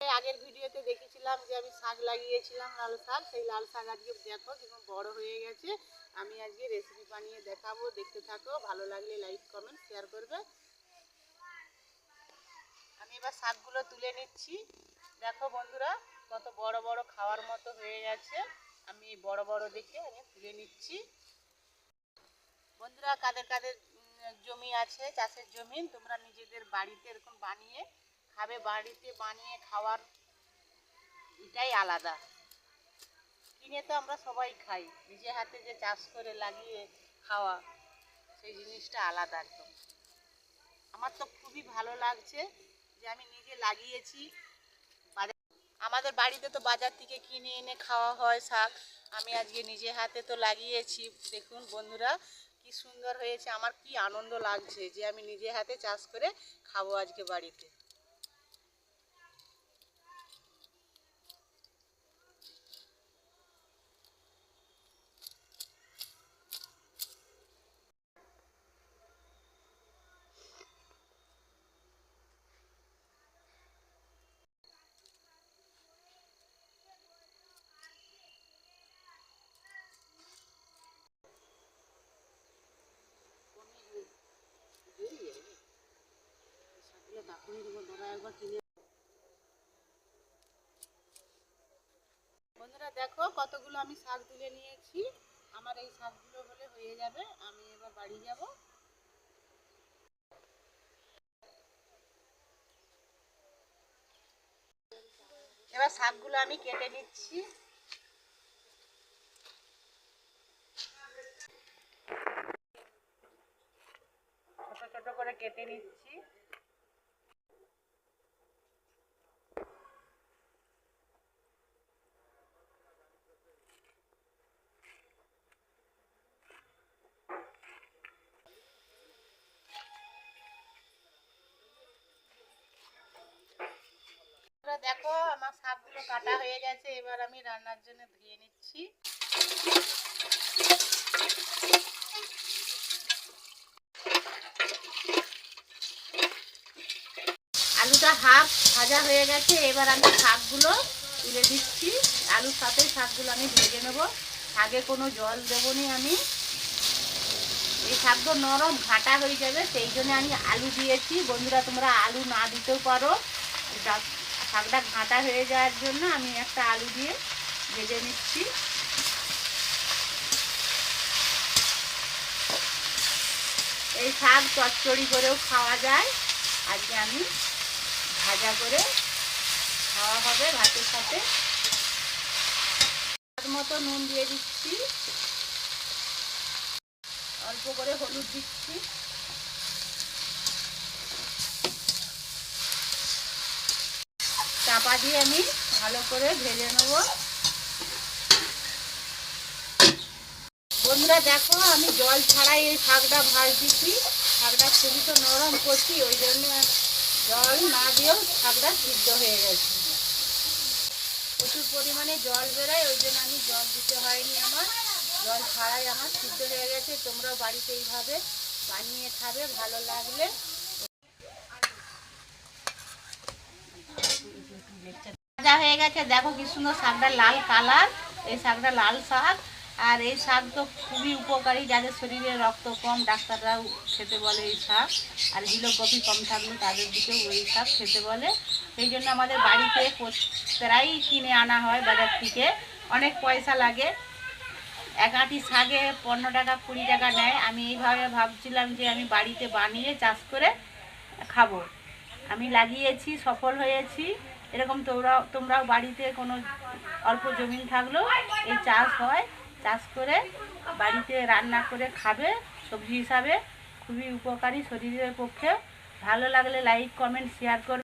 আগের ভিডিওতে দেখেছিলাম যে আমি শাক লাগিয়েছিলাম লাল শাক। সেই লাল শাক আজকে দেখো কীরকম বড় হয়ে গেছে। আমি আজকে রেসিপি বানিয়ে দেখাবো, দেখতে থাকো। ভালো লাগলে লাইক কমেন্ট শেয়ার করবে। আমি এবার শাকগুলো তুলে নিচ্ছি। দেখো বন্ধুরা, কত বড় বড় খাওয়ার মতো হয়ে গেছে। আমি বড় বড় দেখে আমি তুলে নিচ্ছি। বন্ধুরা, কাদের কাদের জমি আছে, চাষের জমি, তোমরা নিজেদের বাড়িতে এরকম বানিয়ে খাবে বাড়িতে বানিয়ে খাওয়ার এটাই আলাদা। কিনে তো আমরা সবাই খাই, নিজে হাতে যে চাষ করে লাগিয়ে খাওয়া, সেই জিনিসটা আলাদা একদম। আমার তো খুবই ভালো লাগছে যে আমি নিজে লাগিয়েছি। আমাদের বাড়িতে তো বাজার থেকে কিনে এনে খাওয়া হয় শাক। আমি আজকে নিজে হাতে তো লাগিয়েছি। দেখুন বন্ধুরা, কি সুন্দর হয়েছে। আমার কি আনন্দ লাগছে যে আমি নিজে হাতে চাষ করে খাব আজকে বাড়িতে। বন্ধুরা দেখো কতগুলো আমি শাক তুলে নিয়েছি। আমার এই শাকগুলো হলে হয়ে যাবে, আমি এবার বাড়ি যাব। এবার শাকগুলো আমি কেটে নিচ্ছি। ছোট ছোট করে কেটে নিচ্ছি। দেখো আমার শাকগুলো কাটা হয়ে গেছে, এবার আমি রান্নার জন্য ধুয়ে নিচ্ছি। আলুটা হাফ ভাজা হয়ে গেছে, এবার আমি শাকগুলো তুলে দিচ্ছি। আলুর সাথে শাকগুলো আমি ভেজে নেব। আগে কোনো জল দেবো নি আমি। এই শাকগুলো নরম ঘাটা হয়ে যাবে, সেই জন্য আমি আলু দিয়েছি। বন্ধুরা, তোমরা আলু না দিতেও পারো। শাকটা ঘাঁটা হয়ে যাওয়ার জন্য আমি একটা আলু দিয়ে ভেজে নিচ্ছি। এই শাক চচ্চড়ি করেও খাওয়া যায়। আজকে আমি ভাজা করে খাওয়া হবে ভাতের সাথে। স্বাদ মতো নুন দিয়ে দিচ্ছি। অল্প করে হলুদ দিচ্ছি। চাপা দিয়ে আমি ভালো করে ভেজে নেব। বন্ধুরা দেখো, আমি জল ছাড়াই এই শাকটা ভাজতেছি শাকটা খুবই তো নরম করছি ওই জন্য জল না দিয়েও শাকটা সিদ্ধ হয়ে গেছে। প্রচুর পরিমাণে জল বেরোয়, ওই জন্য আমি জল দিতে হয়নি আমার। জল ছাড়াই আমার সিদ্ধ হয়ে গেছে। তোমরাও বাড়িতে এইভাবে বানিয়ে খাবে, ভালো লাগলে। ভাজা হয়ে গেছে। দেখো কি সুন্দর শাকটা লাল কালার। এই শাকটা লাল শাক। আর এই শাক তো খুবই উপকারী, যাদের শরীরে রক্ত কম, ডাক্তাররাও খেতে বলে এই শাক। আর হিলোগ্রফি কম থাকলে তাদের দিকেও ওই শাক খেতে বলে। সেই জন্য আমাদের বাড়িতে প্রায়ই কিনে আনা হয় বাজার থেকে। অনেক পয়সা লাগে। এক আঁটি শাকে পনেরো টাকা, কুড়ি টাকা নেয়। আমি এইভাবে ভাবছিলাম যে আমি বাড়িতে বানিয়ে চাষ করে খাব। আমি লাগিয়েছি, সফল হয়েছি। এরকম তোমরা, তোমরাও বাড়িতে কোনো অল্প জমিন থাকলেও এই চাষ হয়। চাষ করে বাড়িতে রান্না করে খাবে, সবজি হিসাবে। খুবই উপকারী শরীরের পক্ষে। ভালো লাগলে লাইক কমেন্ট শেয়ার করবে।